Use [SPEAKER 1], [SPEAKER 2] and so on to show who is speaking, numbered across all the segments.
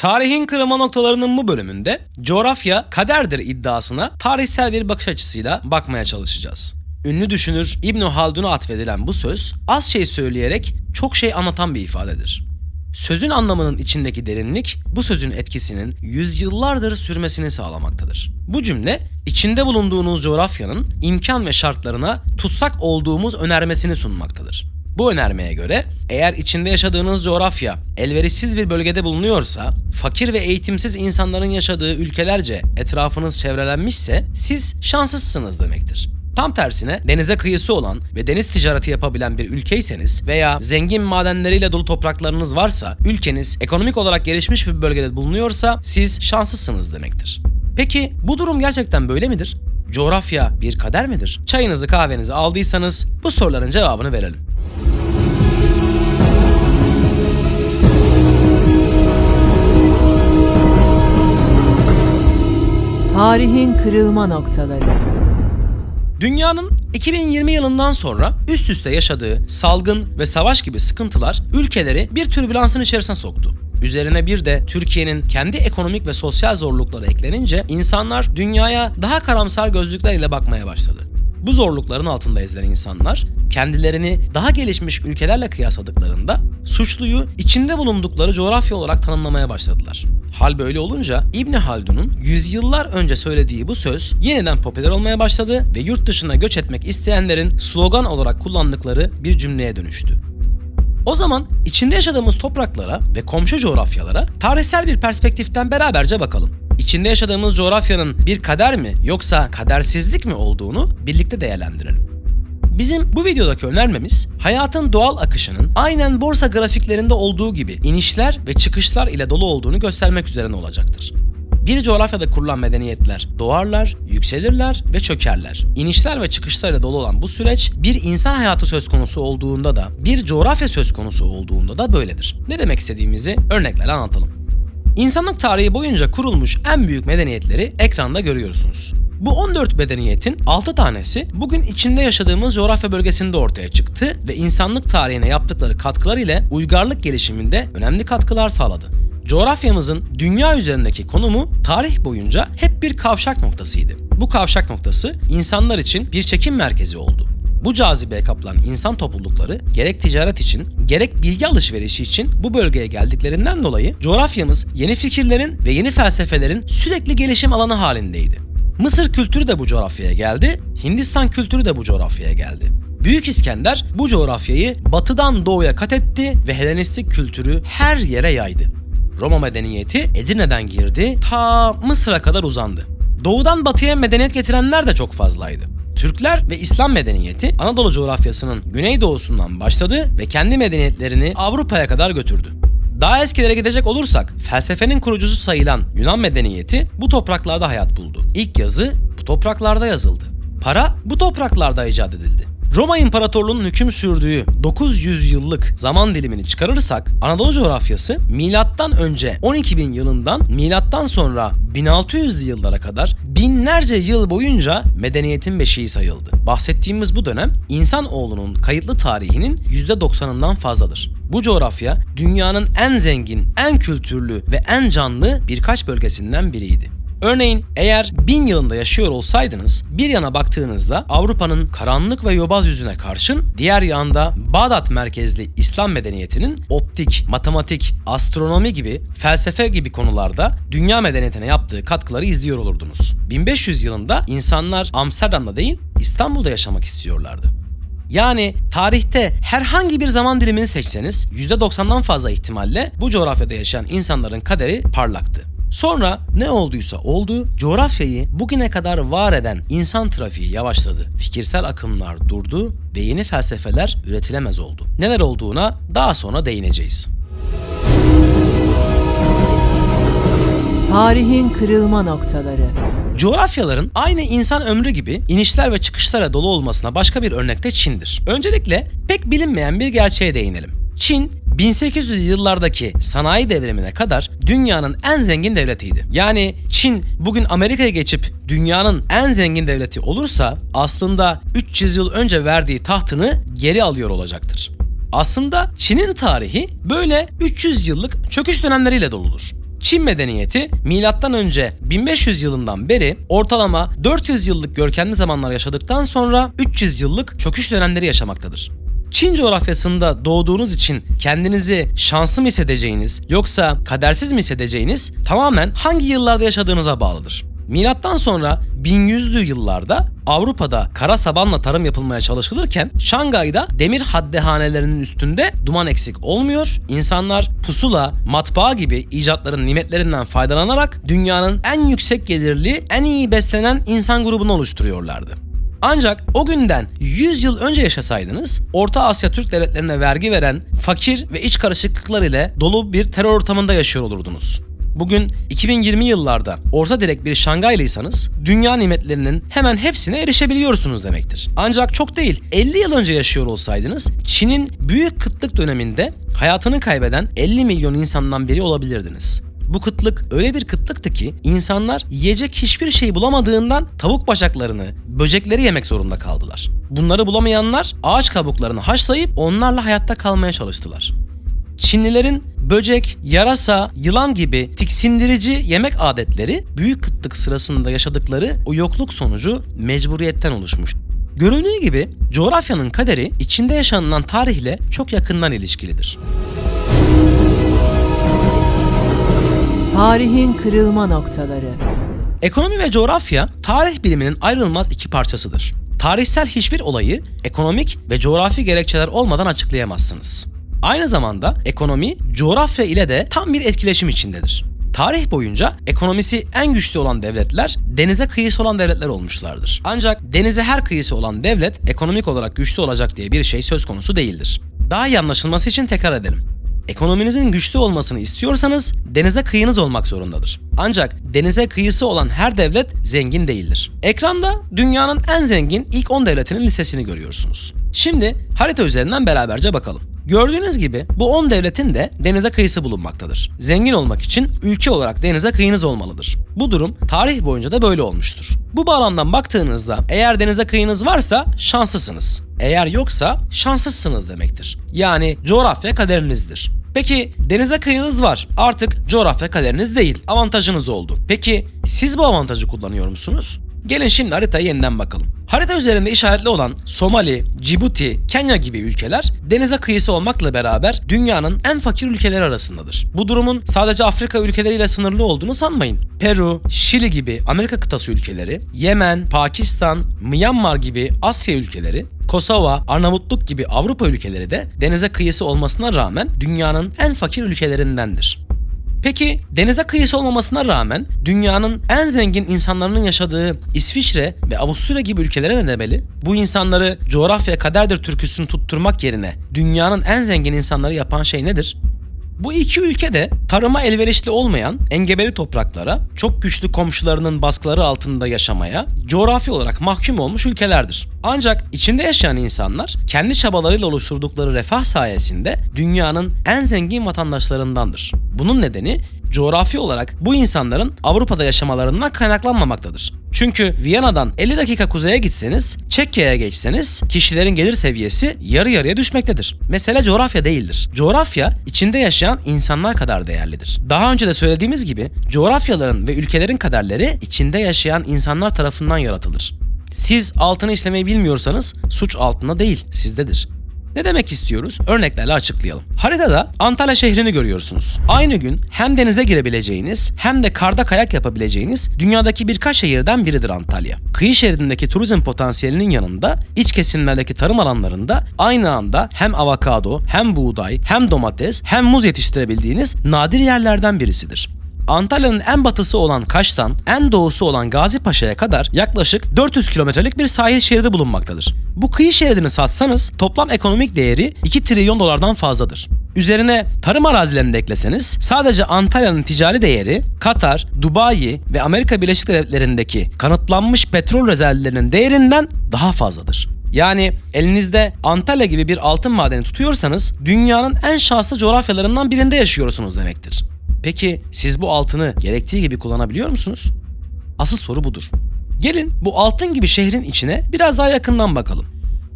[SPEAKER 1] Tarihin kırılma noktalarının bu bölümünde coğrafya kaderdir iddiasına tarihsel bir bakış açısıyla bakmaya çalışacağız. Ünlü düşünür İbn Haldun'a atfedilen bu söz az şey söyleyerek çok şey anlatan bir ifadedir. Sözün anlamının içindeki derinlik bu sözün etkisinin yüzyıllardır sürmesini sağlamaktadır. Bu cümle içinde bulunduğunuz coğrafyanın imkan ve şartlarına tutsak olduğumuz önermesini sunmaktadır. Bu önermeye göre eğer içinde yaşadığınız coğrafya elverişsiz bir bölgede bulunuyorsa, fakir ve eğitimsiz insanların yaşadığı ülkelerce etrafınız çevrelenmişse siz şanslısınız demektir. Tam tersine denize kıyısı olan ve deniz ticareti yapabilen bir ülkeyseniz veya zengin madenleriyle dolu topraklarınız varsa, ülkeniz ekonomik olarak gelişmiş bir bölgede bulunuyorsa siz şanslısınız demektir. Peki bu durum gerçekten böyle midir? Coğrafya bir kader midir? Çayınızı kahvenizi aldıysanız bu soruların cevabını verelim.
[SPEAKER 2] Tarihin kırılma noktaları.
[SPEAKER 1] Dünyanın 2020 yılından sonra üst üste yaşadığı salgın ve savaş gibi sıkıntılar ülkeleri bir türbülansın içerisine soktu. Üzerine bir de Türkiye'nin kendi ekonomik ve sosyal zorlukları eklenince insanlar dünyaya daha karamsar gözlükler ile bakmaya başladı. Bu zorlukların altında ezilen insanlar kendilerini daha gelişmiş ülkelerle kıyasladıklarında suçluyu içinde bulundukları coğrafya olarak tanımlamaya başladılar. Hal böyle olunca İbni Haldun'un yüzyıllar önce söylediği bu söz yeniden popüler olmaya başladı ve yurt dışına göç etmek isteyenlerin slogan olarak kullandıkları bir cümleye dönüştü. O zaman içinde yaşadığımız topraklara ve komşu coğrafyalara tarihsel bir perspektiften beraberce bakalım. İçinde yaşadığımız coğrafyanın bir kader mi yoksa kadersizlik mi olduğunu birlikte değerlendirelim. Bizim bu videodaki önermemiz hayatın doğal akışının aynen borsa grafiklerinde olduğu gibi inişler ve çıkışlar ile dolu olduğunu göstermek üzerine olacaktır. Bir coğrafyada kurulan medeniyetler doğarlar, yükselirler ve çökerler. İnişler ve çıkışlarla dolu olan bu süreç bir insan hayatı söz konusu olduğunda da bir coğrafya söz konusu olduğunda da böyledir. Ne demek istediğimizi örneklerle anlatalım. İnsanlık tarihi boyunca kurulmuş en büyük medeniyetleri ekranda görüyorsunuz. Bu 14 medeniyetin 6 tanesi bugün içinde yaşadığımız coğrafya bölgesinde ortaya çıktı ve insanlık tarihine yaptıkları katkılar ile uygarlık gelişiminde önemli katkılar sağladı. Coğrafyamızın dünya üzerindeki konumu tarih boyunca hep bir kavşak noktasıydı. Bu kavşak noktası insanlar için bir çekim merkezi oldu. Bu cazibeye kapılan insan toplulukları gerek ticaret için gerek bilgi alışverişi için bu bölgeye geldiklerinden dolayı coğrafyamız yeni fikirlerin ve yeni felsefelerin sürekli gelişim alanı halindeydi. Mısır kültürü de bu coğrafyaya geldi, Hindistan kültürü de bu coğrafyaya geldi. Büyük İskender bu coğrafyayı batıdan doğuya kat etti ve Helenistik kültürü her yere yaydı. Roma medeniyeti Edirne'den girdi, ta Mısır'a kadar uzandı. Doğudan batıya medeniyet getirenler de çok fazlaydı. Türkler ve İslam medeniyeti Anadolu coğrafyasının güneydoğusundan başladı ve kendi medeniyetlerini Avrupa'ya kadar götürdü. Daha eskilere gidecek olursak felsefenin kurucusu sayılan Yunan medeniyeti bu topraklarda hayat buldu. İlk yazı bu topraklarda yazıldı. Para bu topraklarda icat edildi. Roma İmparatorluğu'nun hüküm sürdüğü 900 yıllık zaman dilimini çıkarırsak Anadolu coğrafyası milattan önce 12.000 yılından milattan sonra 1600 yıllara kadar binlerce yıl boyunca medeniyetin beşiği sayıldı. Bahsettiğimiz bu dönem insanoğlunun kayıtlı tarihinin %90'ından fazladır. Bu coğrafya dünyanın en zengin, en kültürlü ve en canlı birkaç bölgesinden biriydi. Örneğin eğer bin yılında yaşıyor olsaydınız bir yana baktığınızda Avrupa'nın karanlık ve yobaz yüzüne karşın diğer yanda Bağdat merkezli İslam medeniyetinin optik, matematik, astronomi gibi felsefe gibi konularda dünya medeniyetine yaptığı katkıları izliyor olurdunuz. 1500 yılında insanlar Amsterdam'da değil İstanbul'da yaşamak istiyorlardı. Yani tarihte herhangi bir zaman dilimini seçseniz %90'dan fazla ihtimalle bu coğrafyada yaşayan insanların kaderi parlaktı. Sonra ne olduysa oldu, coğrafyayı bugüne kadar var eden insan trafiği yavaşladı. Fikirsel akımlar durdu ve yeni felsefeler üretilemez oldu. Neler olduğuna daha sonra değineceğiz.
[SPEAKER 2] Tarihin kırılma noktaları.
[SPEAKER 1] Coğrafyaların aynı insan ömrü gibi inişler ve çıkışlara dolu olmasına başka bir örnek de Çin'dir. Öncelikle pek bilinmeyen bir gerçeğe değinelim. Çin 1800 yıllardaki sanayi devrimine kadar dünyanın en zengin devletiydi. Yani Çin bugün Amerika'ya geçip dünyanın en zengin devleti olursa aslında 300 yıl önce verdiği tahtını geri alıyor olacaktır. Aslında Çin'in tarihi böyle 300 yıllık çöküş dönemleriyle doludur. Çin medeniyeti milattan önce 1500 yılından beri ortalama 400 yıllık görkemli zamanlar yaşadıktan sonra 300 yıllık çöküş dönemleri yaşamaktadır. Çin coğrafyasında doğduğunuz için kendinizi şanslı mı hissedeceğiniz yoksa kadersiz mi hissedeceğiniz tamamen hangi yıllarda yaşadığınıza bağlıdır. Milattan sonra 1100'lü yıllarda Avrupa'da kara sabanla tarım yapılmaya çalışılırken Şangay'da demir haddehanelerinin üstünde duman eksik olmuyor. İnsanlar pusula, matbaa gibi icatların nimetlerinden faydalanarak dünyanın en yüksek gelirli, en iyi beslenen insan grubunu oluşturuyorlardı. Ancak o günden 100 yıl önce yaşasaydınız Orta Asya Türk devletlerine vergi veren fakir ve iç karışıklıklar ile dolu bir terör ortamında yaşıyor olurdunuz. Bugün 2020 yıllarda orta direk bir Şangaylıysanız dünya nimetlerinin hemen hepsine erişebiliyorsunuz demektir. Ancak çok değil 50 yıl önce yaşıyor olsaydınız Çin'in büyük kıtlık döneminde hayatını kaybeden 50 milyon insandan biri olabilirdiniz. Bu kıtlık öyle bir kıtlıktı ki insanlar yiyecek hiçbir şey bulamadığından tavuk bacaklarını, böcekleri yemek zorunda kaldılar. Bunları bulamayanlar ağaç kabuklarını haşlayıp onlarla hayatta kalmaya çalıştılar. Çinlilerin böcek, yarasa, yılan gibi tiksindirici yemek adetleri büyük kıtlık sırasında yaşadıkları o yokluk sonucu mecburiyetten oluşmuş. Görüldüğü gibi coğrafyanın kaderi içinde yaşanılan tarihle çok yakından ilişkilidir.
[SPEAKER 2] Tarihin kırılma noktaları.
[SPEAKER 1] Ekonomi ve coğrafya tarih biliminin ayrılmaz iki parçasıdır. Tarihsel hiçbir olayı ekonomik ve coğrafi gerekçeler olmadan açıklayamazsınız. Aynı zamanda ekonomi coğrafya ile de tam bir etkileşim içindedir. Tarih boyunca ekonomisi en güçlü olan devletler denize kıyısı olan devletler olmuşlardır. Ancak denize her kıyısı olan devlet ekonomik olarak güçlü olacak diye bir şey söz konusu değildir. Daha iyi anlaşılması için tekrar edelim. Ekonominizin güçlü olmasını istiyorsanız denize kıyınız olmak zorundadır. Ancak denize kıyısı olan her devlet zengin değildir. Ekranda dünyanın en zengin ilk 10 devletinin listesini görüyorsunuz. Şimdi harita üzerinden beraberce bakalım. Gördüğünüz gibi bu 10 devletin de denize kıyısı bulunmaktadır. Zengin olmak için ülke olarak denize kıyınız olmalıdır. Bu durum tarih boyunca da böyle olmuştur. Bu bağlamdan baktığınızda eğer denize kıyınız varsa şanslısınız. Eğer yoksa şanssızsınız demektir. Yani coğrafya kaderinizdir. Peki denize kıyınız var. Artık coğrafya kaderiniz değil. Avantajınız oldu. Peki siz bu avantajı kullanıyor musunuz? Gelin şimdi haritaya yeniden bakalım. Harita üzerinde işaretli olan Somali, Cibuti, Kenya gibi ülkeler denize kıyısı olmakla beraber dünyanın en fakir ülkeleri arasındadır. Bu durumun sadece Afrika ülkeleriyle sınırlı olduğunu sanmayın. Peru, Şili gibi Amerika kıtası ülkeleri, Yemen, Pakistan, Myanmar gibi Asya ülkeleri, Kosova, Arnavutluk gibi Avrupa ülkeleri de denize kıyısı olmasına rağmen dünyanın en fakir ülkelerindendir. Peki denize kıyısı olmamasına rağmen dünyanın en zengin insanların yaşadığı İsviçre ve Avusturya gibi ülkelere ne demeli? Bu insanları coğrafya kaderdir türküsünü tutturmak yerine dünyanın en zengin insanları yapan şey nedir? Bu iki ülke de tarıma elverişli olmayan engebeli topraklara, çok güçlü komşularının baskıları altında yaşamaya, coğrafi olarak mahkum olmuş ülkelerdir. Ancak içinde yaşayan insanlar kendi çabalarıyla oluşturdukları refah sayesinde dünyanın en zengin vatandaşlarındandır. Bunun nedeni coğrafi olarak bu insanların Avrupa'da yaşamalarından kaynaklanmamaktadır. Çünkü Viyana'dan 50 dakika kuzeye gitseniz, Çekya'ya geçseniz kişilerin gelir seviyesi yarı yarıya düşmektedir. Mesele coğrafya değildir. Coğrafya içinde yaşayan insanlar kadar değerlidir. Daha önce de söylediğimiz gibi coğrafyaların ve ülkelerin kaderleri içinde yaşayan insanlar tarafından yaratılır. Siz altını işlemeyi bilmiyorsanız suç altında değil, sizdedir. Ne demek istiyoruz? Örneklerle açıklayalım. Haritada Antalya şehrini görüyorsunuz. Aynı gün hem denize girebileceğiniz hem de karda kayak yapabileceğiniz dünyadaki birkaç şehirden biridir Antalya. Kıyı şeridindeki turizm potansiyelinin yanında iç kesimlerdeki tarım alanlarında aynı anda hem avokado, hem buğday, hem domates, hem muz yetiştirebildiğiniz nadir yerlerden birisidir. Antalya'nın en batısı olan Kaş'tan en doğusu olan Gazi Paşa'ya kadar yaklaşık 400 kilometrelik bir sahil şeridi bulunmaktadır. Bu kıyı şeridini satsanız toplam ekonomik değeri 2 trilyon dolardan fazladır. Üzerine tarım arazilerini de ekleseniz sadece Antalya'nın ticari değeri Katar, Dubai ve Amerika Birleşik Devletleri'ndeki kanıtlanmış petrol rezervlerinin değerinden daha fazladır. Yani elinizde Antalya gibi bir altın madeni tutuyorsanız dünyanın en şanslı coğrafyalarından birinde yaşıyorsunuz demektir. Peki siz bu altını gerektiği gibi kullanabiliyor musunuz? Asıl soru budur. Gelin bu altın gibi şehrin içine biraz daha yakından bakalım.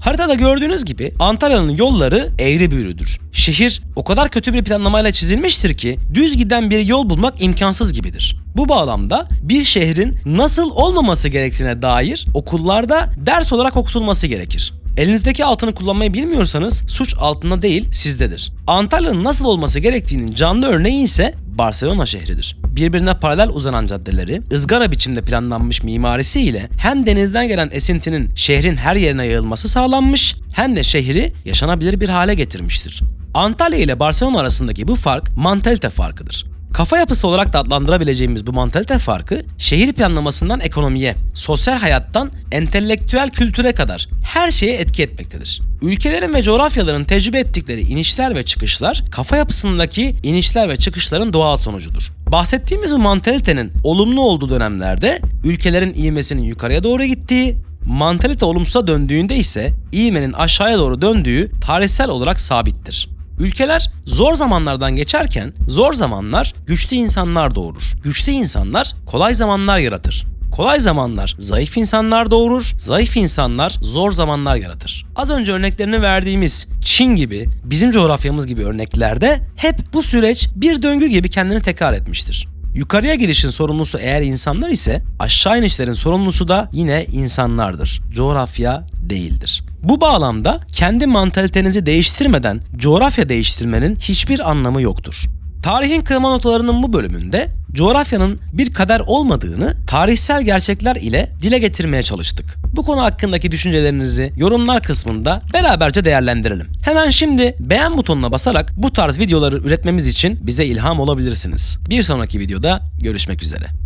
[SPEAKER 1] Haritada gördüğünüz gibi Antalya'nın yolları eğri büğrüdür. Şehir o kadar kötü bir planlamayla çizilmiştir ki düz giden bir yol bulmak imkansız gibidir. Bu bağlamda bir şehrin nasıl olmaması gerektiğine dair okullarda ders olarak okutulması gerekir. Elinizdeki altını kullanmayı bilmiyorsanız suç altında değil sizdedir. Antalya'nın nasıl olması gerektiğinin canlı örneği ise Barcelona şehridir. Birbirine paralel uzanan caddeleri, ızgara biçimde planlanmış mimarisi ile hem denizden gelen esintinin şehrin her yerine yayılması sağlanmış hem de şehri yaşanabilir bir hale getirmiştir. Antalya ile Barcelona arasındaki bu fark mantalite farkıdır. Kafa yapısı olarak da adlandırabileceğimiz bu mantalite farkı şehir planlamasından ekonomiye, sosyal hayattan entelektüel kültüre kadar her şeye etki etmektedir. Ülkelerin ve coğrafyaların tecrübe ettikleri inişler ve çıkışlar kafa yapısındaki inişler ve çıkışların doğal sonucudur. Bahsettiğimiz bu mantalitenin olumlu olduğu dönemlerde ülkelerin ivmesinin yukarıya doğru gittiği, mantalite olumsuza döndüğünde ise ivmenin aşağıya doğru döndüğü tarihsel olarak sabittir. Ülkeler zor zamanlardan geçerken zor zamanlar güçlü insanlar doğurur. Güçlü insanlar kolay zamanlar yaratır. Kolay zamanlar zayıf insanlar doğurur, zayıf insanlar zor zamanlar yaratır. Az önce örneklerini verdiğimiz Çin gibi, bizim coğrafyamız gibi örneklerde hep bu süreç bir döngü gibi kendini tekrar etmiştir. Yukarıya gidişin sorumlusu eğer insanlar ise aşağı inişlerin sorumlusu da yine insanlardır. Coğrafya değildir. Bu bağlamda kendi mantalitenizi değiştirmeden coğrafya değiştirmenin hiçbir anlamı yoktur. Tarihin kırılma noktalarının bu bölümünde coğrafyanın bir kader olmadığını tarihsel gerçekler ile dile getirmeye çalıştık. Bu konu hakkındaki düşüncelerinizi yorumlar kısmında beraberce değerlendirelim. Hemen şimdi beğen butonuna basarak bu tarz videoları üretmemiz için bize ilham olabilirsiniz. Bir sonraki videoda görüşmek üzere.